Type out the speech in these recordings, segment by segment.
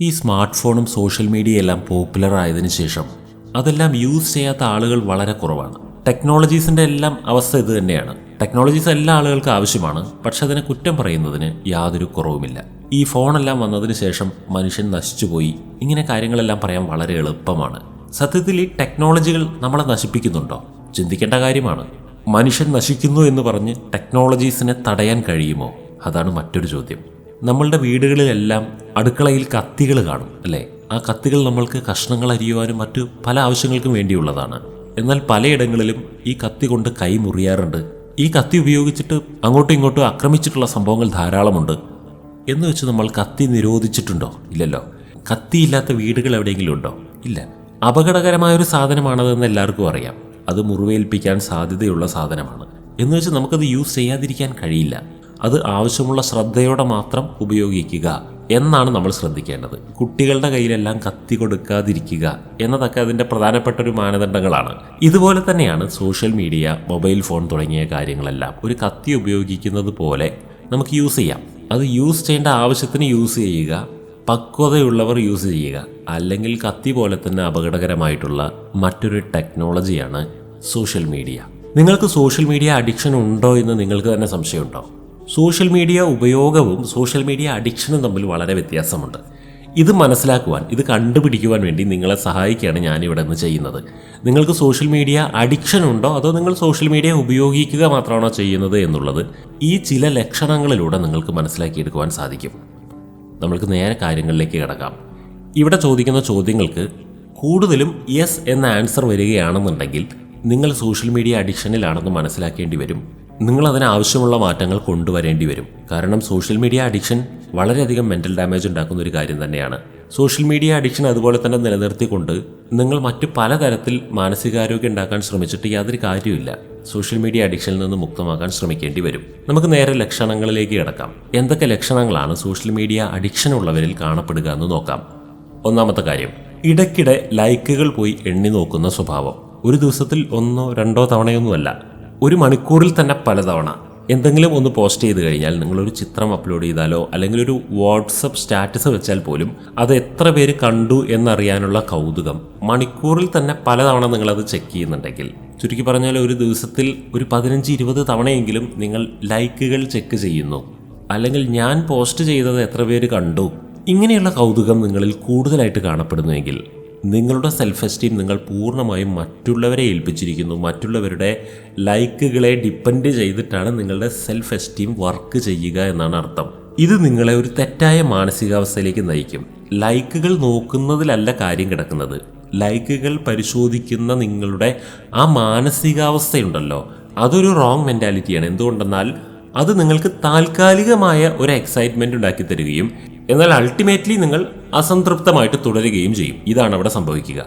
ഈ സ്മാർട്ട് ഫോണും social media എല്ലാം പോപ്പുലർ ആയതിനു ശേഷം അതെല്ലാം യൂസ് ചെയ്യാത്ത ആളുകൾ വളരെ കുറവാണ്. ടെക്നോളജീസിന്റെ എല്ലാം അവസ്ഥ ഇത് തന്നെയാണ്. ടെക്നോളജീസ് എല്ലാ ആളുകൾക്കും ആവശ്യമാണ് പക്ഷെ അതിനെ കുറ്റം പറയുന്നതിന് യാതൊരു കുറവുമില്ല. ഈ ഫോണെല്ലാം വന്നതിന് ശേഷം മനുഷ്യൻ നശിച്ചുപോയി. ഇങ്ങനെ കാര്യങ്ങളെല്ലാം പറയാൻ വളരെ എളുപ്പമാണ്. സത്യത്തിൽ ഈ ടെക്നോളജികൾ നമ്മളെ നശിപ്പിക്കുന്നുണ്ടോ? ചിന്തിക്കേണ്ട കാര്യമാണ്. മനുഷ്യൻ നശിക്കുന്നു എന്ന് പറഞ്ഞ് ടെക്നോളജീസിനെ തടയാൻ കഴിയുമോ? അതാണ് മറ്റൊരു ചോദ്യം. നമ്മളുടെ വീടുകളിലെല്ലാം അടുക്കളയിൽ കത്തികൾ കാണും അല്ലേ? ആ കത്തികൾ നമ്മൾക്ക് കഷ്ണങ്ങൾ അരിയുവാനും മറ്റു പല ആവശ്യങ്ങൾക്കും വേണ്ടിയുള്ളതാണ്. എന്നാൽ പലയിടങ്ങളിലും ഈ കത്തി കൊണ്ട് കൈ മുറിയാറുണ്ട്. ഈ കത്തി ഉപയോഗിച്ചിട്ട് അങ്ങോട്ടും ഇങ്ങോട്ടും ആക്രമിച്ചിട്ടുള്ള സംഭവങ്ങൾ ധാരാളമുണ്ട്. എന്ന് വെച്ച് നമ്മൾ കത്തി നിരോധിച്ചിട്ടുണ്ടോ? ഇല്ലല്ലോ. കത്തിയില്ലാത്ത വീടുകൾ എവിടെയെങ്കിലും ഉണ്ടോ? ഇല്ല. അപകടകരമായ ഒരു സാധനമാണതെന്ന് എല്ലാവർക്കും അറിയാം. അത് മുറിവേൽപ്പിക്കാൻ സാധ്യതയുള്ള സാധനമാണ്. എന്ന് വെച്ച് നമുക്കത് യൂസ് ചെയ്യാതിരിക്കാൻ കഴിയില്ല. അത് ആവശ്യമുള്ള ശ്രദ്ധയോടെ മാത്രം ഉപയോഗിക്കുക എന്നാണ് നമ്മൾ ശ്രദ്ധിക്കേണ്ടത്. കുട്ടികളുടെ കയ്യിലെല്ലാം കത്തി കൊടുക്കാതിരിക്കുക എന്നതൊക്കെ അതിന്റെ പ്രധാനപ്പെട്ട ഒരു മാനദണ്ഡങ്ങളാണ്. ഇതുപോലെ തന്നെയാണ് സോഷ്യൽ മീഡിയ മൊബൈൽ ഫോൺ തുടങ്ങിയ കാര്യങ്ങളെല്ലാം. ഒരു കത്തി ഉപയോഗിക്കുന്നത് പോലെ നമുക്ക് യൂസ് ചെയ്യാം. അത് യൂസ് ചെയ്യേണ്ട ആവശ്യത്തിന് യൂസ് ചെയ്യുക പക്വതയുള്ളവർ യൂസ് ചെയ്യുക. അല്ലെങ്കിൽ കത്തി പോലെ തന്നെ അപകടകരമായിട്ടുള്ള മറ്റൊരു ടെക്നോളജിയാണ് സോഷ്യൽ മീഡിയ. നിങ്ങൾക്ക് സോഷ്യൽ മീഡിയ അഡിക്ഷൻ ഉണ്ടോ എന്ന് നിങ്ങൾക്ക് തന്നെ സംശയമുണ്ടോ? സോഷ്യൽ മീഡിയ ഉപയോഗവും സോഷ്യൽ മീഡിയ അഡിക്ഷനും തമ്മിൽ വളരെ വ്യത്യാസമുണ്ട്. ഇത് മനസ്സിലാക്കുവാൻ ഇത് കണ്ടുപിടിക്കുവാൻ വേണ്ടി നിങ്ങളെ സഹായിക്കുകയാണ് ഞാനിവിടെ നിന്ന് ചെയ്യുന്നത്. നിങ്ങൾക്ക് സോഷ്യൽ മീഡിയ അഡിക്ഷൻ ഉണ്ടോ? അതോ നിങ്ങൾ സോഷ്യൽ മീഡിയ ഉപയോഗിക്കുക മാത്രമാണോ ചെയ്യുന്നത് എന്നുള്ളത് ഈ ചില ലക്ഷണങ്ങളിലൂടെ നിങ്ങൾക്ക് മനസ്സിലാക്കിയെടുക്കുവാൻ സാധിക്കും. നമ്മൾക്ക് നേരെ കാര്യങ്ങളിലേക്ക് കിടക്കാം. ഇവിടെ ചോദിക്കുന്ന ചോദ്യങ്ങൾക്ക് കൂടുതലും യെസ് എന്ന ആൻസർ വരികയാണെന്നുണ്ടെങ്കിൽ നിങ്ങൾ സോഷ്യൽ മീഡിയ അഡിക്ഷനിലാണെന്ന് മനസ്സിലാക്കേണ്ടി വരും. നിങ്ങൾ അതിനാവശ്യമുള്ള മാറ്റങ്ങൾ കൊണ്ടുവരേണ്ടി വരും. കാരണം സോഷ്യൽ മീഡിയ അഡിക്ഷൻ വളരെയധികം മെന്റൽ ഡാമേജ് ഉണ്ടാക്കുന്ന ഒരു കാര്യം തന്നെയാണ്. സോഷ്യൽ മീഡിയ അഡിക്ഷൻ അതുപോലെ തന്നെ നിലനിർത്തിക്കൊണ്ട് നിങ്ങൾ മറ്റു പലതരത്തിൽ മാനസികാരോഗ്യം ഉണ്ടാക്കാൻ ശ്രമിച്ചിട്ട് യാതൊരു കാര്യമില്ല സോഷ്യൽ മീഡിയ അഡിക്ഷനിൽ നിന്ന് മുക്തമാക്കാൻ ശ്രമിക്കേണ്ടി വരും. നമുക്ക് നേരെ ലക്ഷണങ്ങളിലേക്ക് കിടക്കാം. എന്തൊക്കെ ലക്ഷണങ്ങളാണ് സോഷ്യൽ മീഡിയ അഡിക്ഷൻ ഉള്ളവരിൽ കാണപ്പെടുക എന്ന് നോക്കാം. ഒന്നാമത്തെ കാര്യം ഇടയ്ക്കിടെ ലൈക്കുകൾ പോയി എണ്ണി നോക്കുന്ന സ്വഭാവം. ഒരു ദിവസത്തിൽ ഒന്നോ രണ്ടോ തവണയൊന്നുമല്ല. ഒരു മണിക്കൂറിൽ തന്നെ പലതവണ എന്തെങ്കിലും ഒന്ന് പോസ്റ്റ് ചെയ്ത് കഴിഞ്ഞാൽ നിങ്ങളൊരു ചിത്രം അപ്ലോഡ് ചെയ്താലോ അല്ലെങ്കിൽ ഒരു വാട്സപ്പ് സ്റ്റാറ്റസ് വെച്ചാൽ പോലും അത് എത്ര പേര് കണ്ടു എന്നറിയാനുള്ള കൗതുകം. മണിക്കൂറിൽ തന്നെ പലതവണ നിങ്ങളത് ചെക്ക് ചെയ്യുന്നുണ്ടെങ്കിൽ. ചുരുക്കി പറഞ്ഞാൽ ഒരു ദിവസത്തിൽ ഒരു പതിനഞ്ച് ഇരുപത് തവണയെങ്കിലും നിങ്ങൾ ലൈക്കുകൾ ചെക്ക് ചെയ്യുന്നു. അല്ലെങ്കിൽ ഞാൻ പോസ്റ്റ് ചെയ്തത് എത്ര പേര് കണ്ടു. ഇങ്ങനെയുള്ള കൗതുകം നിങ്ങളിൽ കൂടുതലായിട്ട് കാണപ്പെടുന്നുവെങ്കിൽ നിങ്ങളുടെ സെൽഫ് എസ്റ്റീം നിങ്ങൾ പൂർണമായും മറ്റുള്ളവരെ ഏൽപ്പിച്ചിരിക്കുന്നു. മറ്റുള്ളവരുടെ ലൈക്കുകളെ ഡിപ്പെൻഡ് ചെയ്തിട്ടാണ് നിങ്ങളുടെ സെൽഫ് എസ്റ്റീം വർക്ക് ചെയ്യുക എന്നാണ് അർത്ഥം. ഇത് നിങ്ങളെ ഒരു തെറ്റായ മാനസികാവസ്ഥയിലേക്ക് നയിക്കും. ലൈക്കുകൾ നോക്കുന്നതിലല്ല കാര്യം കിടക്കുന്നത്. ലൈക്കുകൾ പരിശോധിക്കുന്ന നിങ്ങളുടെ ആ മാനസികാവസ്ഥയുണ്ടല്ലോ. അതൊരു റോങ് മെന്റാലിറ്റിയാണ് എന്തുകൊണ്ടെന്നാൽ അത് നിങ്ങൾക്ക് താൽക്കാലികമായ ഒരു എക്സൈറ്റ്മെന്റ് ഉണ്ടാക്കി തരികയും എന്നാൽ അൾട്ടിമേറ്റ്ലി നിങ്ങൾ അസംതൃപ്തമായിട്ട് തുടരുകയും ചെയ്യും. ഇതാണ് അവിടെ സംഭവിക്കുക.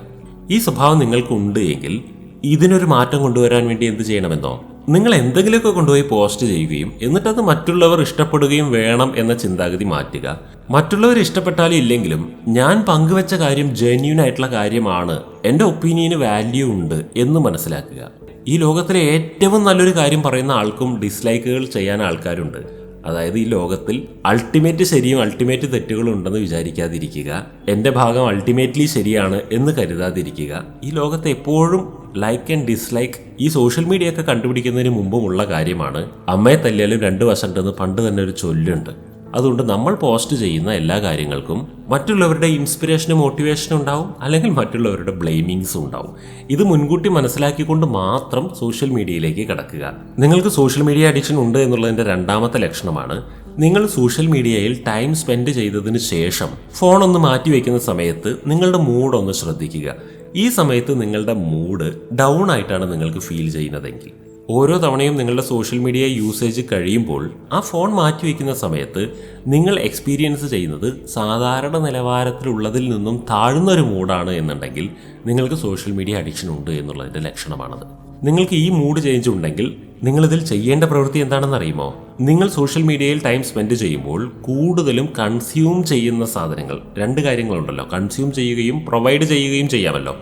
ഈ സ്വഭാവം നിങ്ങൾക്കുണ്ട് എങ്കിൽ ഇതിനൊരു മാറ്റം കൊണ്ടുവരാൻ വേണ്ടി എന്ത് ചെയ്യണമെന്നോ? നിങ്ങൾ എന്തെങ്കിലുമൊക്കെ കൊണ്ടുപോയി പോസ്റ്റ് ചെയ്യുകയും എന്നിട്ടത് മറ്റുള്ളവർ ഇഷ്ടപ്പെടുകയും വേണം എന്ന ചിന്താഗതി മാറ്റുക. മറ്റുള്ളവർ ഇഷ്ടപ്പെട്ടാലും ഇല്ലെങ്കിലും ഞാൻ പങ്കുവെച്ച കാര്യം ജെന്യൂൻ ആയിട്ടുള്ള കാര്യമാണ്. എന്റെ ഒപ്പീനിയന് വാല്യൂ ഉണ്ട് എന്ന് മനസ്സിലാക്കുക. ഈ ലോകത്തിലെ ഏറ്റവും നല്ലൊരു കാര്യം പറയുന്ന ആൾക്കും ഡിസ്ലൈക്കുകൾ ചെയ്യാൻ ആൾക്കാരുണ്ട്. അതായത് ഈ ലോകത്തിൽ അൾട്ടിമേറ്റ് ശരിയും അൾട്ടിമേറ്റ് തെറ്റുകളും ഉണ്ടെന്ന് വിചാരിക്കാതിരിക്കുക. എന്റെ ഭാഗം അൾട്ടിമേറ്റ്ലി ശരിയാണ് എന്ന് കരുതാതിരിക്കുക. ഈ ലോകത്ത് എപ്പോഴും ലൈക്ക് ആൻഡ് ഡിസ്ലൈക്ക് ഈ സോഷ്യൽ മീഡിയ ഒക്കെ കണ്ടുപിടിക്കുന്നതിന് മുമ്പുമുള്ള കാര്യമാണ്. അമ്മയെ തല്ലിയാലും രണ്ട് വശമുണ്ടെന്ന് പണ്ട് തന്നെ ഒരു ചൊല്ലുണ്ട്. അതുകൊണ്ട് നമ്മൾ പോസ്റ്റ് ചെയ്യുന്ന എല്ലാ കാര്യങ്ങൾക്കും മറ്റുള്ളവരുടെ ഇൻസ്പിറേഷനും മോട്ടിവേഷനും ഉണ്ടാവും അല്ലെങ്കിൽ മറ്റുള്ളവരുടെ ബ്ലെയിമിങ്സും ഉണ്ടാവും. ഇത് മുൻകൂട്ടി മനസ്സിലാക്കിക്കൊണ്ട് മാത്രം സോഷ്യൽ മീഡിയയിലേക്ക് കടക്കുക. നിങ്ങൾക്ക് സോഷ്യൽ മീഡിയ അഡിക്ഷൻ ഉണ്ട് എന്നുള്ളതിന്റെ രണ്ടാമത്തെ ലക്ഷണമാണ് നിങ്ങൾ സോഷ്യൽ മീഡിയയിൽ ടൈം സ്പെൻഡ് ചെയ്തതിന് ശേഷം ഫോൺ ഒന്ന് മാറ്റി വയ്ക്കുന്ന സമയത്ത് നിങ്ങളുടെ മൂഡ് ഒന്ന് ശ്രദ്ധിക്കുക. ഈ സമയത്ത് നിങ്ങളുടെ മൂഡ് ഡൗൺ ആയിട്ടാണ് നിങ്ങൾക്ക് ഫീൽ ചെയ്യുന്നതെങ്കിൽ. ഓരോ തവണയും നിങ്ങളുടെ സോഷ്യൽ മീഡിയ യൂസേജ് കഴിയുമ്പോൾ ആ ഫോൺ മാറ്റി വയ്ക്കുന്ന സമയത്ത് നിങ്ങൾ എക്സ്പീരിയൻസ് ചെയ്യുന്നത് സാധാരണ നിലവാരത്തിലുള്ളതിൽ നിന്നും താഴ്ന്ന ഒരു മൂഡാണ് എന്നുണ്ടെങ്കിൽ നിങ്ങൾക്ക് സോഷ്യൽ മീഡിയ അഡിക്ഷൻ ഉണ്ട് എന്നുള്ളതിന്റെ ലക്ഷണമാണത്. നിങ്ങൾക്ക് ഈ മൂഡ് ചേഞ്ച് ഉണ്ടെങ്കിൽ നിങ്ങളിതിൽ ചെയ്യേണ്ട പ്രവൃത്തി എന്താണെന്ന് അറിയുമോ? നിങ്ങൾ സോഷ്യൽ മീഡിയയിൽ ടൈം സ്പെൻഡ് ചെയ്യുമ്പോൾ കൂടുതലും കൺസ്യൂം ചെയ്യുന്ന സാധനങ്ങൾ രണ്ട് കാര്യങ്ങളുണ്ടല്ലോ. കൺസ്യൂം ചെയ്യുകയും പ്രൊവൈഡ് ചെയ്യുകയും ചെയ്യാമല്ലോ.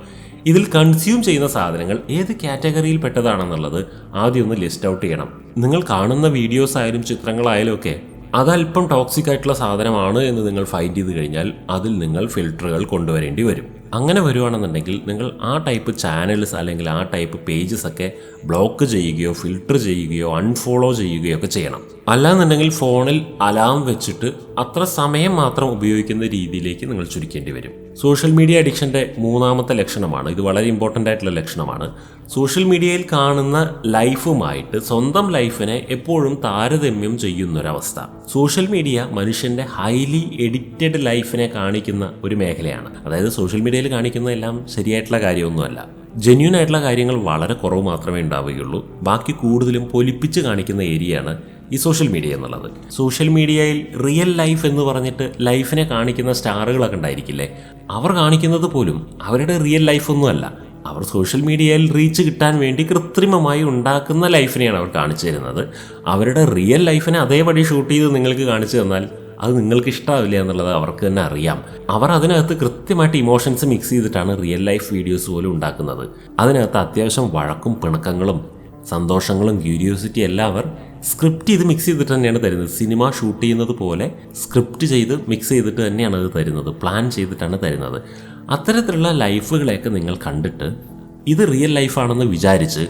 ഇതിൽ കൺസ്യൂം ചെയ്യുന്ന സാധനങ്ങൾ ഏത് കാറ്റഗറിയിൽ പെട്ടതാണെന്നുള്ളത് ആദ്യം ഒന്ന് ലിസ്റ്റ് ഔട്ട് ചെയ്യണം. നിങ്ങൾ കാണുന്ന വീഡിയോസ് ആയാലും ചിത്രങ്ങളായാലും ഒക്കെ അതല്പം ടോക്സിക് ആയിട്ടുള്ള സാധനമാണ് എന്ന് നിങ്ങൾ ഫൈൻഡ് ചെയ്ത് കഴിഞ്ഞാൽ അതിൽ നിങ്ങൾ ഫിൽട്ടറുകൾ കൊണ്ടുവരേണ്ടി വരും. അങ്ങനെ വരുവാണെന്നുണ്ടെങ്കിൽ നിങ്ങൾ ആ ടൈപ്പ് ചാനൽസ് അല്ലെങ്കിൽ ആ ടൈപ്പ് പേജസ് ഒക്കെ ബ്ലോക്ക് ചെയ്യുകയോ ഫിൽട്ടർ ചെയ്യുകയോ അൺഫോളോ ചെയ്യുകയോ ഒക്കെ ചെയ്യണം. അല്ലാന്നുണ്ടെങ്കിൽ ഫോണിൽ അലാം വെച്ചിട്ട് അത്ര സമയം മാത്രം ഉപയോഗിക്കുന്ന രീതിയിലേക്ക് നിങ്ങൾ ചുരുക്കേണ്ടി വരും. സോഷ്യൽ മീഡിയ അഡിക്ഷന്റെ മൂന്നാമത്തെ ലക്ഷണമാണ്. ഇത് വളരെ ഇമ്പോർട്ടന്റ് ആയിട്ടുള്ള ലക്ഷണമാണ്. സോഷ്യൽ മീഡിയയിൽ കാണുന്ന ലൈഫുമായിട്ട് സ്വന്തം ലൈഫിനെ എപ്പോഴും താരതമ്യം ചെയ്യുന്നൊരവസ്ഥ. സോഷ്യൽ മീഡിയ മനുഷ്യന്റെ ഹൈലി എഡിറ്റഡ് ലൈഫിനെ കാണിക്കുന്ന ഒരു മേഖലയാണ്. അതായത് സോഷ്യൽ മീഡിയയിൽ കാണിക്കുന്നതെല്ലാം ശരിയായിട്ടുള്ള കാര്യമൊന്നുമല്ല. ജെന്യൂൻ ആയിട്ടുള്ള കാര്യങ്ങൾ വളരെ കുറവ് മാത്രമേ ഉണ്ടാവുകയുള്ളൂ. ബാക്കി കൂടുതലും പൊലിപ്പിച്ച് കാണിക്കുന്ന ഏരിയയാണ് ഈ സോഷ്യൽ മീഡിയ എന്നുള്ളത്. സോഷ്യൽ മീഡിയയിൽ റിയൽ ലൈഫ് എന്ന് പറഞ്ഞിട്ട് ലൈഫിനെ കാണിക്കുന്ന സ്റ്റാറുകളൊക്കെ ഉണ്ടായിരിക്കില്ലേ? അവർ കാണിക്കുന്നത് പോലും അവരുടെ റിയൽ ലൈഫൊന്നുമല്ല അവർ സോഷ്യൽ മീഡിയയിൽ റീച്ച് കിട്ടാൻ വേണ്ടി കൃത്രിമമായി ഉണ്ടാക്കുന്ന ലൈഫിനെയാണ് അവർ കാണിച്ചു തരുന്നത്. അവരുടെ റിയൽ ലൈഫിനെ അതേപടി ഷൂട്ട് ചെയ്ത് നിങ്ങൾക്ക് കാണിച്ചു തന്നാൽ അത് നിങ്ങൾക്ക് ഇഷ്ടമാവില്ല എന്നുള്ളത് അവർക്ക് തന്നെ അറിയാം. അവർ അതിനകത്ത് കൃത്യമായിട്ട് ഇമോഷൻസ് മിക്സ് ചെയ്തിട്ടാണ് റിയൽ ലൈഫ് വീഡിയോസ് പോലും ഉണ്ടാക്കുന്നത്. അതിനകത്ത് അത്യാവശ്യം വഴക്കും പിണക്കങ്ങളും സന്തോഷങ്ങളും ക്യൂരിയോസിറ്റി എല്ലാം അവർ സ്ക്രിപ്റ്റ് ചെയ്ത് മിക്സ് ചെയ്തിട്ട് തന്നെയാണ് തരുന്നത്. സിനിമ ഷൂട്ട് ചെയ്യുന്നത് പോലെ സ്ക്രിപ്റ്റ് ചെയ്ത് മിക്സ് ചെയ്തിട്ട് തന്നെയാണ് അത് തരുന്നത്. പ്ലാൻ ചെയ്തിട്ടാണ് തരുന്നത്. അത്തരത്തിലുള്ള ലൈഫുകളെയൊക്കെ നിങ്ങൾ കണ്ടിട്ട് ഇത് റിയൽ ലൈഫാണെന്ന് വിചാരിച്ച്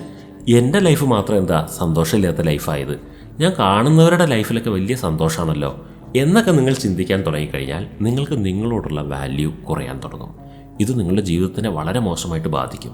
എന്റെ ലൈഫ് മാത്രം എന്താ? സന്തോഷമില്ലാത്ത ലൈഫായത് ഞാൻ കാണുന്നവരുടെ ലൈഫിലൊക്കെ വലിയ സന്തോഷമാണല്ലോ എന്നൊക്കെ നിങ്ങൾ ചിന്തിക്കാൻ തുടങ്ങിക്കഴിഞ്ഞാൽ നിങ്ങൾക്ക് നിങ്ങളോടുള്ള വാല്യൂ കുറയാൻ തുടങ്ങും. ഇത് നിങ്ങളുടെ ജീവിതത്തിനെ വളരെ മോശമായിട്ട് ബാധിക്കും.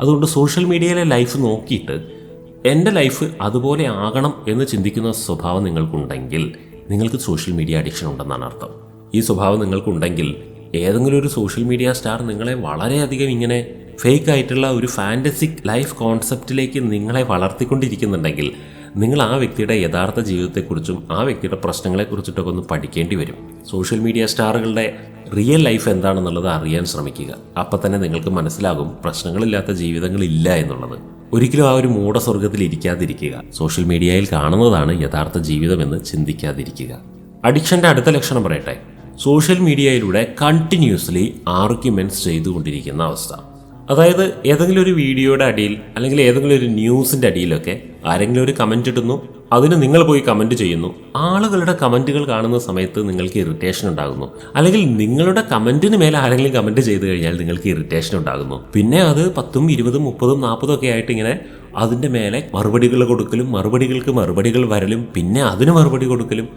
അതുകൊണ്ട് സോഷ്യൽ മീഡിയയിലെ ലൈഫ് നോക്കിയിട്ട് എന്റെ ലൈഫ് അതുപോലെ ആകണം എന്ന് ചിന്തിക്കുന്ന സ്വഭാവം നിങ്ങൾക്കുണ്ടെങ്കിൽ നിങ്ങൾക്ക് സോഷ്യൽ മീഡിയ അഡിക്ഷൻ ഉണ്ടെന്നാണ് അർത്ഥം. ഈ സ്വഭാവം നിങ്ങൾക്കുണ്ടെങ്കിൽ ഏതെങ്കിലും ഒരു സോഷ്യൽ മീഡിയ സ്റ്റാർ നിങ്ങളെ വളരെയധികം ഇങ്ങനെ ഫേക്ക് ആയിട്ടുള്ള ഒരു ഫാന്റസിക് ലൈഫ് കോൺസെപ്റ്റിലേക്ക് നിങ്ങളെ വളർത്തിക്കൊണ്ടിരിക്കുന്നുണ്ടെങ്കിൽ നിങ്ങൾ ആ വ്യക്തിയുടെ യഥാർത്ഥ ജീവിതത്തെക്കുറിച്ചും ആ വ്യക്തിയുടെ പ്രശ്നങ്ങളെക്കുറിച്ചിട്ടൊക്കെ ഒന്ന് പഠിക്കേണ്ടി വരും. സോഷ്യൽ മീഡിയ സ്റ്റാറുകളുടെ റിയൽ ലൈഫ് എന്താണെന്നുള്ളത് അറിയാൻ ശ്രമിക്കുക. അപ്പം തന്നെ നിങ്ങൾക്ക് മനസ്സിലാകും പ്രശ്നങ്ങളില്ലാത്ത ജീവിതങ്ങളില്ല എന്നുള്ളത്. ഒരിക്കലും ആ ഒരു മൂടസ്വർഗത്തിൽ ഇരിക്കാതിരിക്കുക. സോഷ്യൽ മീഡിയയിൽ കാണുന്നതാണ് യഥാർത്ഥ ജീവിതമെന്ന് ചിന്തിക്കാതിരിക്കുക. അഡിക്ഷന്റെ അടുത്ത ലക്ഷണം പറയട്ടെ. സോഷ്യൽ മീഡിയയിലൂടെ കണ്ടിന്യൂസ്ലി ആർഗ്യുമെന്റ്സ് ചെയ്തുകൊണ്ടിരിക്കുന്ന അവസ്ഥ. അതായത് ഏതെങ്കിലും ഒരു വീഡിയോയുടെ അടിയിൽ അല്ലെങ്കിൽ ഏതെങ്കിലും ഒരു ന്യൂസിന്റെ അടിയിലൊക്കെ ആരെങ്കിലും ഒരു കമന്റ് ഇടുന്നു. അതിന് നിങ്ങൾ പോയി കമന്റ് ചെയ്യുന്നു. ആളുകളുടെ കമന്റുകൾ കാണുന്ന സമയത്ത് നിങ്ങൾക്ക് ഇറിറ്റേഷൻ ഉണ്ടാകുന്നു. അല്ലെങ്കിൽ നിങ്ങളുടെ കമന്റിന് മേലെ ആരെങ്കിലും കമന്റ് ചെയ്ത് കഴിഞ്ഞാൽ നിങ്ങൾക്ക് ഇറിറ്റേഷൻ ഉണ്ടാകുന്നു. പിന്നെ അത് പത്തും ഇരുപതും മുപ്പതും നാൽപ്പതും ഒക്കെ ആയിട്ട് ഇങ്ങനെ അതിന്റെ മേലെ മറുപടികൾ കൊടുക്കലും മറുപടികൾക്ക് മറുപടികൾ വരലും പിന്നെ അതിന് മറുപടി കൊടുക്കലും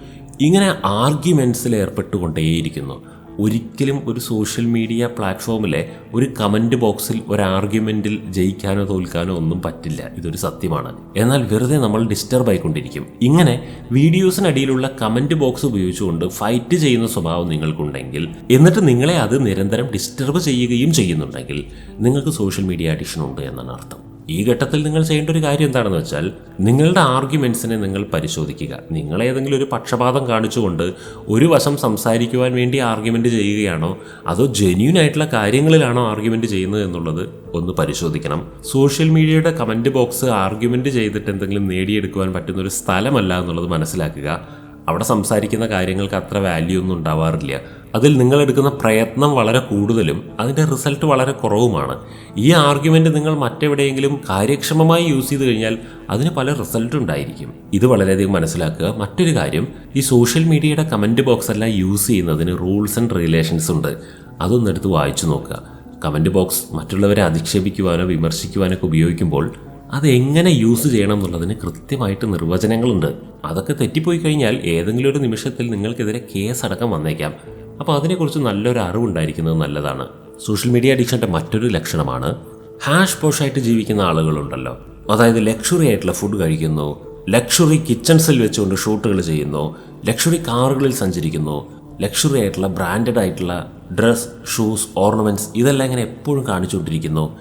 ഇങ്ങനെ ആർഗ്യുമെൻസിൽ ഏർപ്പെട്ടുകൊണ്ടേയിരിക്കുന്നു. ഒരിക്കലും ഒരു സോഷ്യൽ മീഡിയ പ്ലാറ്റ്ഫോമിലെ ഒരു കമന്റ് ബോക്സിൽ ഒരു ആർഗ്യുമെന്റിൽ ജയിക്കാനോ തോൽക്കാനോ ഒന്നും പറ്റില്ല. ഇതൊരു സത്യമാണ്. എന്നാൽ വെറുതെ നമ്മൾ ഡിസ്റ്റർബ് ആയിക്കൊണ്ടിരിക്കും. ഇങ്ങനെ വീഡിയോസിനടിയിലുള്ള കമന്റ് ബോക്സ് ഉപയോഗിച്ചുകൊണ്ട് ഫൈറ്റ് ചെയ്യുന്ന സ്വഭാവം നിങ്ങൾക്കുണ്ടെങ്കിൽ എന്നിട്ട് നിങ്ങളെ അത് നിരന്തരം ഡിസ്റ്റർബ് ചെയ്യുകയും ചെയ്യുന്നുണ്ടെങ്കിൽ നിങ്ങൾക്ക് സോഷ്യൽ മീഡിയ അഡിക്ഷൻ ഉണ്ട് എന്നാണ് അർത്ഥം. ഈ ഘട്ടത്തിൽ നിങ്ങൾ ചെയ്യേണ്ട ഒരു കാര്യം എന്താണെന്ന് വെച്ചാൽ നിങ്ങളുടെ ആർഗ്യുമെൻസിനെ നിങ്ങൾ പരിശോധിക്കുക. നിങ്ങൾ ഏതെങ്കിലും ഒരു പക്ഷപാതം കാണിച്ചുകൊണ്ട് ഒരു വശം സംസാരിക്കുവാൻ വേണ്ടി ആർഗ്യുമെന്റ് ചെയ്യുകയാണോ? അതോ ജെന്യൂൻ ആയിട്ടുള്ള കാര്യങ്ങളിലാണോ ആർഗ്യുമെന്റ് ചെയ്യുന്നത് എന്നുള്ളത് ഒന്ന് പരിശോധിക്കണം. സോഷ്യൽ മീഡിയയുടെ കമന്റ് ബോക്സ് ആർഗ്യുമെന്റ് ചെയ്തിട്ട് എന്തെങ്കിലും നേടിയെടുക്കുവാൻ പറ്റുന്ന ഒരു സ്ഥലമല്ല എന്നുള്ളത് മനസ്സിലാക്കുക. അവിടെ സംസാരിക്കുന്ന കാര്യങ്ങൾക്ക് അത്ര വാല്യൂ ഒന്നും ഉണ്ടാവാറില്ല. അതിൽ നിങ്ങൾ എടുക്കുന്ന പ്രയത്നം വളരെ കൂടുതലും അതിന്റെ റിസൾട്ട് വളരെ കുറവുമാണ്. ഈ ആർഗ്യുമെന്റ് നിങ്ങൾ മറ്റെവിടെയെങ്കിലും കാര്യക്ഷമമായി യൂസ് ചെയ്ത് കഴിഞ്ഞാൽ അതിന് പല റിസൾട്ട് ഉണ്ടായിരിക്കും. ഇത് വളരെയധികം മനസ്സിലാക്കുക. മറ്റൊരു കാര്യം ഈ സോഷ്യൽ മീഡിയയുടെ കമന്റ് ബോക്സ് എല്ലാം യൂസ് ചെയ്യുന്നതിന് റൂൾസ് ആൻഡ് റിലേഷൻസ് ഉണ്ട്. അതൊന്നെടുത്ത് വായിച്ചു നോക്കുക. കമന്റ് ബോക്സ് മറ്റുള്ളവരെ അധിക്ഷേപിക്കുവാനോ വിമർശിക്കുവാനൊക്കെ ഉപയോഗിക്കുമ്പോൾ അത് എങ്ങനെ യൂസ് ചെയ്യണം എന്നുള്ളതിന് കൃത്യമായിട്ട് നിർവചനങ്ങളുണ്ട്. അതൊക്കെ തെറ്റിപ്പോയി കഴിഞ്ഞാൽ ഏതെങ്കിലും ഒരു നിമിഷത്തിൽ നിങ്ങൾക്കെതിരെ കേസ് അടക്കം വന്നേക്കാം. അപ്പോൾ അതിനെക്കുറിച്ച് നല്ലൊരു അറിവുണ്ടായിരിക്കുന്നത് നല്ലതാണ്. സോഷ്യൽ മീഡിയ അഡിക്ഷന്റെ മറ്റൊരു ലക്ഷണമാണ് ഹാഷ് പോഷായിട്ട് ജീവിക്കുന്ന ആളുകളുണ്ടല്ലോ. അതായത് ലക്ഷറി ആയിട്ടുള്ള ഫുഡ് കഴിക്കുന്നു ലക്ഷറി കിച്ചൺസിൽ വെച്ചുകൊണ്ട് ഷൂട്ടുകൾ ചെയ്യുന്നു ലക്ഷറി കാറുകളിൽ സഞ്ചരിക്കുന്നു ലക്ഷറി ആയിട്ടുള്ള ബ്രാൻഡഡ് ആയിട്ടുള്ള ഡ്രസ് ഷൂസ് ഓർണമെന്റ്സ് ഇതെല്ലാം ഇങ്ങനെ എപ്പോഴും കാണിച്ചുകൊണ്ടിരിക്കുന്നു.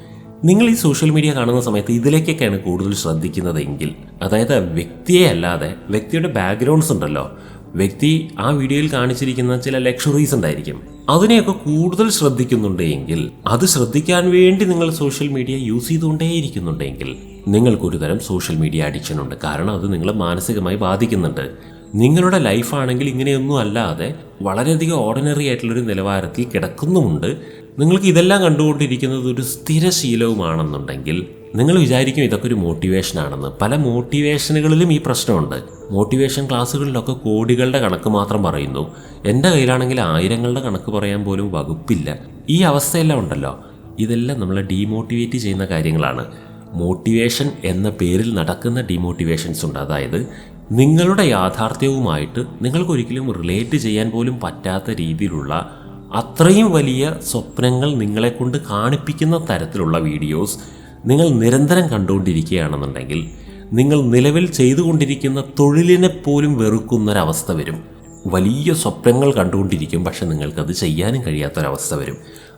നിങ്ങൾ ഈ സോഷ്യൽ മീഡിയ കാണുന്ന സമയത്ത് ഇതിലേക്കൊക്കെയാണ് കൂടുതൽ ശ്രദ്ധിക്കുന്നതെങ്കിൽ അതായത് വ്യക്തിയെ അല്ലാതെ വ്യക്തിയുടെ ബാക്ക്ഗ്രൗണ്ട്സ് ഉണ്ടല്ലോ. വ്യക്തി ആ വീഡിയോയിൽ കാണിച്ചിരിക്കുന്ന ചില ലക്ഷറീസ് ഉണ്ടായിരിക്കും. അതിനെയൊക്കെ കൂടുതൽ ശ്രദ്ധിക്കുന്നുണ്ടെങ്കിൽ അത് ശ്രദ്ധിക്കാൻ വേണ്ടി നിങ്ങൾ സോഷ്യൽ മീഡിയ യൂസ് ചെയ്തുകൊണ്ടേയിരിക്കുന്നുണ്ടെങ്കിൽ നിങ്ങൾക്കൊരു തരം സോഷ്യൽ മീഡിയ അഡിക്ഷൻ ഉണ്ട്. കാരണം അത് നിങ്ങളെ മാനസികമായി ബാധിക്കുന്നുണ്ട്. നിങ്ങളുടെ ലൈഫാണെങ്കിൽ ഇങ്ങനെയൊന്നും അല്ലാതെ വളരെയധികം ഓർഡിനറി ആയിട്ടുള്ളൊരു നിലവാരത്തിൽ കിടക്കുന്നുമുണ്ട്. നിങ്ങൾക്ക് ഇതെല്ലാം കണ്ടുകൊണ്ടിരിക്കുന്നത് ഒരു സ്ഥിരശീലവുമാണെന്നുണ്ടെങ്കിൽ നിങ്ങൾ വിചാരിക്കും ഇതൊക്കെ ഒരു മോട്ടിവേഷൻ ആണെന്ന്. പല മോട്ടിവേഷനുകളിലും ഈ പ്രശ്നമുണ്ട്. മോട്ടിവേഷൻ ക്ലാസ്സുകളിലൊക്കെ കോടികളുടെ കണക്ക് മാത്രം പറയുന്നു. എന്റെ കയ്യിലാണെങ്കിൽ ആയിരങ്ങളുടെ കണക്ക് പറയാൻ പോലും വകുപ്പില്ല. ഈ അവസ്ഥയെല്ലാം ഉണ്ടല്ലോ. ഇതെല്ലാം നമ്മളെ ഡീമോട്ടിവേറ്റ് ചെയ്യുന്ന കാര്യങ്ങളാണ്. മോട്ടിവേഷൻ എന്ന പേരിൽ നടക്കുന്ന ഡീമോട്ടിവേഷൻസ് ഉണ്ട്. അതായത് നിങ്ങളുടെ യാഥാർത്ഥ്യവുമായിട്ട് നിങ്ങൾക്കൊരിക്കലും റിലേറ്റ് ചെയ്യാൻ പോലും പറ്റാത്ത രീതിയിലുള്ള അത്രയും വലിയ സ്വപ്നങ്ങൾ നിങ്ങളെ കൊണ്ട് കാണിപ്പിക്കുന്ന തരത്തിലുള്ള വീഡിയോസ് നിങ്ങൾ നിരന്തരം കണ്ടുകൊണ്ടിരിക്കുകയാണെന്നുണ്ടെങ്കിൽ നിങ്ങൾ നിലവിൽ ചെയ്തുകൊണ്ടിരിക്കുന്ന തൊഴിലിനെ പോലും വെറുക്കുന്നൊരവസ്ഥ വരും. വലിയ സ്വപ്നങ്ങൾ കണ്ടുകൊണ്ടിരിക്കും പക്ഷെ നിങ്ങൾക്കത് ചെയ്യാനും കഴിയാത്തൊരവസ്ഥ വരും.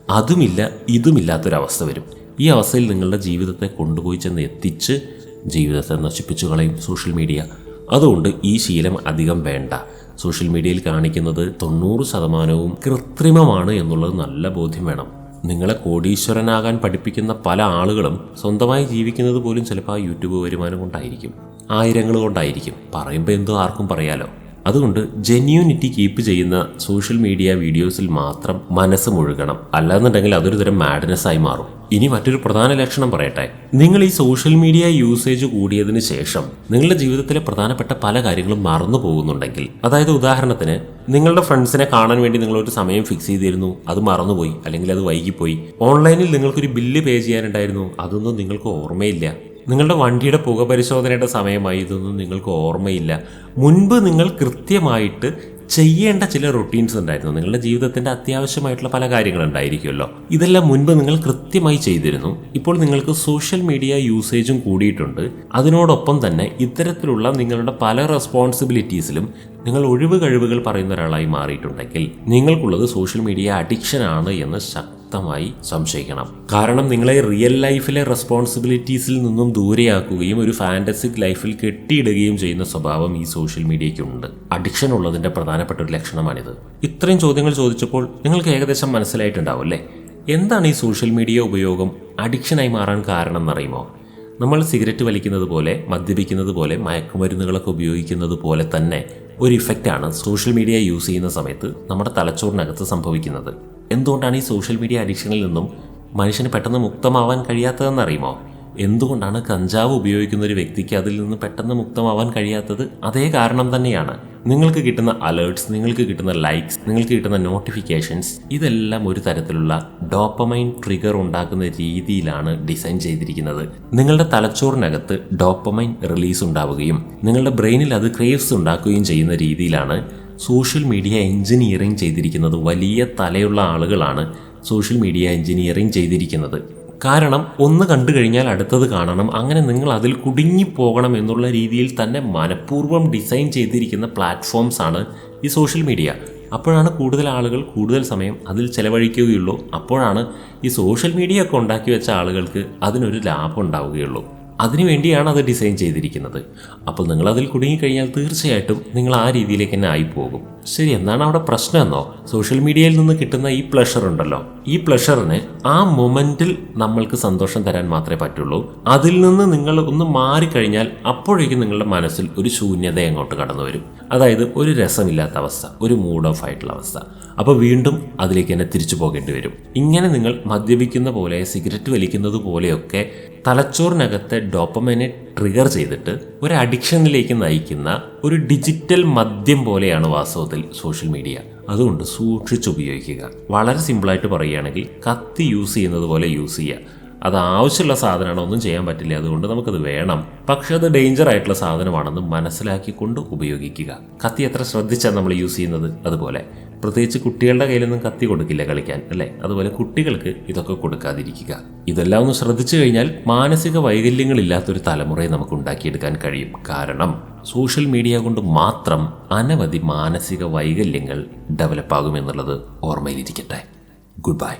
അതുമില്ല ഇതുമില്ലാത്തൊരവസ്ഥ വരും. ഈ അവസ്ഥയിൽ നിങ്ങളുടെ ജീവിതത്തെ കൊണ്ടുപോയി ചെന്ന് എത്തിച്ച് ജീവിതത്തെ നശിപ്പിച്ചു കളയും. സോഷ്യൽ മീഡിയ അതുകൊണ്ട് ഈ ശീലം അധികം വേണ്ട. സോഷ്യൽ മീഡിയയിൽ കാണിക്കുന്നത് തൊണ്ണൂറ് ശതമാനവും കൃത്രിമമാണ് എന്നുള്ളത് നല്ല ബോധ്യം വേണം. നിങ്ങളെ കോടീശ്വരനാകാൻ പഠിപ്പിക്കുന്ന പല ആളുകളും സ്വന്തമായി ജീവിക്കുന്നത് പോലും ചിലപ്പോൾ ആ യൂട്യൂബ് വരുമാനം കൊണ്ടായിരിക്കും. ആയിരങ്ങൾ കൊണ്ടായിരിക്കും. പറയുമ്പോൾ എന്തോ ആർക്കും പറയാലോ. അതുകൊണ്ട് ജെന്യൂനിറ്റി കീപ്പ് ചെയ്യുന്ന സോഷ്യൽ മീഡിയ വീഡിയോസിൽ മാത്രം മനസ്സ് മുഴുകണം. അല്ലാന്നുണ്ടെങ്കിൽ അതൊരു തരം മാഡ്നെസ് ആയി മാറും. ഇനി മറ്റൊരു പ്രധാന ലക്ഷണം പറയട്ടെ. നിങ്ങൾ ഈ സോഷ്യൽ മീഡിയ യൂസേജ് കൂടിയതിന് ശേഷം നിങ്ങളുടെ ജീവിതത്തിലെ പ്രധാനപ്പെട്ട പല കാര്യങ്ങളും മറന്നു പോകുന്നുണ്ടെങ്കിൽ അതായത് ഉദാഹരണത്തിന് നിങ്ങളുടെ ഫ്രണ്ട്സിനെ കാണാൻ വേണ്ടി നിങ്ങളൊരു സമയം ഫിക്സ് ചെയ്തിരുന്നു അത് മറന്നുപോയി അല്ലെങ്കിൽ അത് വൈകിപ്പോയി. ഓൺലൈനിൽ നിങ്ങൾക്കൊരു ബില്ല് പേ ചെയ്യാനുണ്ടായിരുന്നു അതൊന്നും നിങ്ങൾക്ക് ഓർമ്മയില്ല. നിങ്ങളുടെ വണ്ടിയുടെ പുക പരിശോധനയുടെ സമയമായി ഇതൊന്നും നിങ്ങൾക്ക് ഓർമ്മയില്ല. മുൻപ് നിങ്ങൾ കൃത്യമായിട്ട് ചെയ്യേണ്ട ചില റൊട്ടീൻസ് ഉണ്ടായിരുന്നു. നിങ്ങളുടെ ജീവിതത്തിന്റെ അത്യാവശ്യമായിട്ടുള്ള പല കാര്യങ്ങളുണ്ടായിരിക്കുമല്ലോ ഇതെല്ലാം മുൻപ് നിങ്ങൾ കൃത്യമായി ചെയ്തിരുന്നു. ഇപ്പോൾ നിങ്ങൾക്ക് സോഷ്യൽ മീഡിയ യൂസേജും കൂടിയിട്ടുണ്ട്. അതിനോടൊപ്പം തന്നെ ഇത്തരത്തിലുള്ള നിങ്ങളുടെ പല റെസ്പോൺസിബിലിറ്റീസിലും നിങ്ങൾ ഒഴിവ് കഴിവുകൾ പറയുന്ന ഒരാളായി മാറിയിട്ടുണ്ടെങ്കിൽ നിങ്ങൾക്കുള്ളത് സോഷ്യൽ മീഡിയ അഡിക്ഷൻ ആണ് എന്ന് ശക്തമായി സംശയിക്കണം. കാരണം നിങ്ങളെ റിയൽ ലൈഫിലെ റെസ്പോൺസിബിലിറ്റീസിൽ നിന്നും ദൂരെയാക്കുകയും ഒരു ഫാന്റസിക് ലൈഫിൽ കെട്ടിയിടുകയും ചെയ്യുന്ന സ്വഭാവം ഈ സോഷ്യൽ മീഡിയയ്ക്കുണ്ട് അഡിക്ഷൻ ഉള്ളതിന്റെ പ്രധാനപ്പെട്ട ഒരു ലക്ഷണമാണിത്. ഇത്രയും ചോദ്യങ്ങൾ ചോദിച്ചപ്പോൾ നിങ്ങൾക്ക് ഏകദേശം മനസ്സിലായിട്ടുണ്ടാവും അല്ലേ? എന്താണ് ഈ സോഷ്യൽ മീഡിയ ഉപയോഗം? അഡിക്ഷനായി മാറാൻ കാരണം എന്നറിയുമോ? നമ്മൾ സിഗരറ്റ് വലിക്കുന്നത് പോലെ മദ്യപിക്കുന്നത് പോലെ മയക്കുമരുന്നുകളൊക്കെ ഉപയോഗിക്കുന്നത് പോലെ തന്നെ ഒരു ഇഫക്റ്റാണ് സോഷ്യൽ മീഡിയ യൂസ് ചെയ്യുന്ന സമയത്ത് നമ്മുടെ തലച്ചോറിനകത്ത് സംഭവിക്കുന്നത്. എന്തുകൊണ്ടാണ് ഈ സോഷ്യൽ മീഡിയ അഡിക്ഷനിൽ നിന്നും മനുഷ്യന് പെട്ടെന്ന് മുക്തമാവാൻ കഴിയാത്തതെന്നറിയുമോ? എന്തുകൊണ്ടാണ് കഞ്ചാവ് ഉപയോഗിക്കുന്ന ഒരു വ്യക്തിക്ക് അതിൽ നിന്ന് പെട്ടെന്ന് മുക്തമാവാൻ കഴിയാത്തത്? അതേ കാരണം തന്നെയാണ്. നിങ്ങൾക്ക് കിട്ടുന്ന അലേർട്സ് നിങ്ങൾക്ക് കിട്ടുന്ന ലൈക്സ് നിങ്ങൾക്ക് കിട്ടുന്ന നോട്ടിഫിക്കേഷൻസ് ഇതെല്ലാം ഒരു തരത്തിലുള്ള ഡോപ്പമൈൻ ട്രിഗർ ഉണ്ടാക്കുന്ന രീതിയിലാണ് ഡിസൈൻ ചെയ്തിരിക്കുന്നത്. നിങ്ങളുടെ തലച്ചോറിനകത്ത് ഡോപ്പമൈൻ റിലീസ് ഉണ്ടാവുകയും നിങ്ങളുടെ ബ്രെയിനിൽ അത് ക്രേവ്സ് ഉണ്ടാക്കുകയും ചെയ്യുന്ന രീതിയിലാണ് സോഷ്യൽ മീഡിയ എഞ്ചിനീയറിംഗ് ചെയ്തിരിക്കുന്നത് വലിയ തലയുള്ള ആളുകളാണ് സോഷ്യൽ മീഡിയ എഞ്ചിനീയറിംഗ് ചെയ്തിരിക്കുന്നത്. കാരണം ഒന്ന് കണ്ടു കഴിഞ്ഞാൽ അടുത്തത് കാണണം. അങ്ങനെ നിങ്ങൾ അതിൽ കുടുങ്ങിപ്പോകണം എന്നുള്ള രീതിയിൽ തന്നെ മനഃപൂർവം ഡിസൈൻ ചെയ്തിരിക്കുന്ന പ്ലാറ്റ്ഫോംസ് ആണ് ഈ സോഷ്യൽ മീഡിയ. അപ്പോഴാണ് കൂടുതൽ ആളുകൾ കൂടുതൽ സമയം അതിൽ ചെലവഴിക്കുകയുള്ളൂ. അപ്പോഴാണ് ഈ സോഷ്യൽ മീഡിയ ഒക്കെ ഉണ്ടാക്കി വെച്ച ആളുകൾക്ക് അതിനൊരു ലാഭം ഉണ്ടാവുകയുള്ളൂ. അതിനുവേണ്ടിയാണ് അത് ഡിസൈൻ ചെയ്തിരിക്കുന്നത്. അപ്പോൾ നിങ്ങൾ അതിൽ കുടുങ്ങിക്കഴിഞ്ഞാൽ തീർച്ചയായിട്ടും നിങ്ങൾ ആ രീതിയിലേക്ക് തന്നെ ആയിപ്പോകും. ശരി എന്താണ് അവിടെ പ്രശ്നം എന്നോ? സോഷ്യൽ മീഡിയയിൽ നിന്ന് കിട്ടുന്ന ഈ പ്ലഷർ ഉണ്ടല്ലോ. ഈ പ്ലഷറിന് ആ മൊമെന്റിൽ നമ്മൾക്ക് സന്തോഷം തരാൻ മാത്രമേ പറ്റുള്ളൂ. അതിൽ നിന്ന് നിങ്ങൾ ഒന്ന് മാറിക്കഴിഞ്ഞാൽ അപ്പോഴേക്കും നിങ്ങളുടെ മനസ്സിൽ ഒരു ശൂന്യത അങ്ങോട്ട് കടന്നു വരും. അതായത് ഒരു രസമില്ലാത്ത അവസ്ഥ ഒരു മൂഡ് ഓഫ് ആയിട്ടുള്ള അവസ്ഥ. അപ്പോൾ വീണ്ടും അതിലേക്ക് തന്നെ തിരിച്ചു പോകേണ്ടി വരും. ഇങ്ങനെ നിങ്ങൾ മദ്യപിക്കുന്ന പോലെ സിഗരറ്റ് വലിക്കുന്നത് പോലെയൊക്കെ തലച്ചോറിനകത്തെ ഡോപ്പമൈനെ ട്രിഗർ ചെയ്തിട്ട് ഒരു അഡിക്ഷനിലേക്ക് നയിക്കുന്ന ഒരു ഡിജിറ്റൽ മദ്യം പോലെയാണ് വാസ്തവത്തിൽ സോഷ്യൽ മീഡിയ അതുകൊണ്ട് സൂക്ഷിച്ച് ഉപയോഗിക്കുക വളരെ സിമ്പിളായിട്ട് പറയുകയാണെങ്കിൽ കത്തി യൂസ് ചെയ്യുന്നത് പോലെ യൂസ് ചെയ്യുക. അത് ആവശ്യമുള്ള സാധനമാണ് ഒന്നും ചെയ്യാൻ പറ്റില്ല. അതുകൊണ്ട് നമുക്കത് വേണം. പക്ഷെ അത് ഡേഞ്ചർ ആയിട്ടുള്ള സാധനമാണെന്ന് മനസ്സിലാക്കിക്കൊണ്ട് ഉപയോഗിക്കുക. കത്തി എത്ര ശ്രദ്ധിച്ചാണ് നമ്മൾ യൂസ് ചെയ്യുന്നത്? അതുപോലെ പ്രത്യേകിച്ച് കുട്ടികളുടെ കയ്യിലൊന്നും കത്തി കൊടുക്കില്ല കളിക്കാൻ അല്ലേ? അതുപോലെ കുട്ടികൾക്ക് ഇതൊക്കെ കൊടുക്കാതിരിക്കുക. ഇതെല്ലാം ഒന്ന് ശ്രദ്ധിച്ചു കഴിഞ്ഞാൽ മാനസിക വൈകല്യങ്ങളില്ലാത്തൊരു തലമുറയെ നമുക്ക് ഉണ്ടാക്കിയെടുക്കാൻ കഴിയും. കാരണം സോഷ്യൽ മീഡിയ കൊണ്ട് മാത്രം അനവധി മാനസിക വൈകല്യങ്ങൾ ഡെവലപ്പാകുമെന്നുള്ളത് ഓർമ്മയിലിരിക്കട്ടെ. Good bye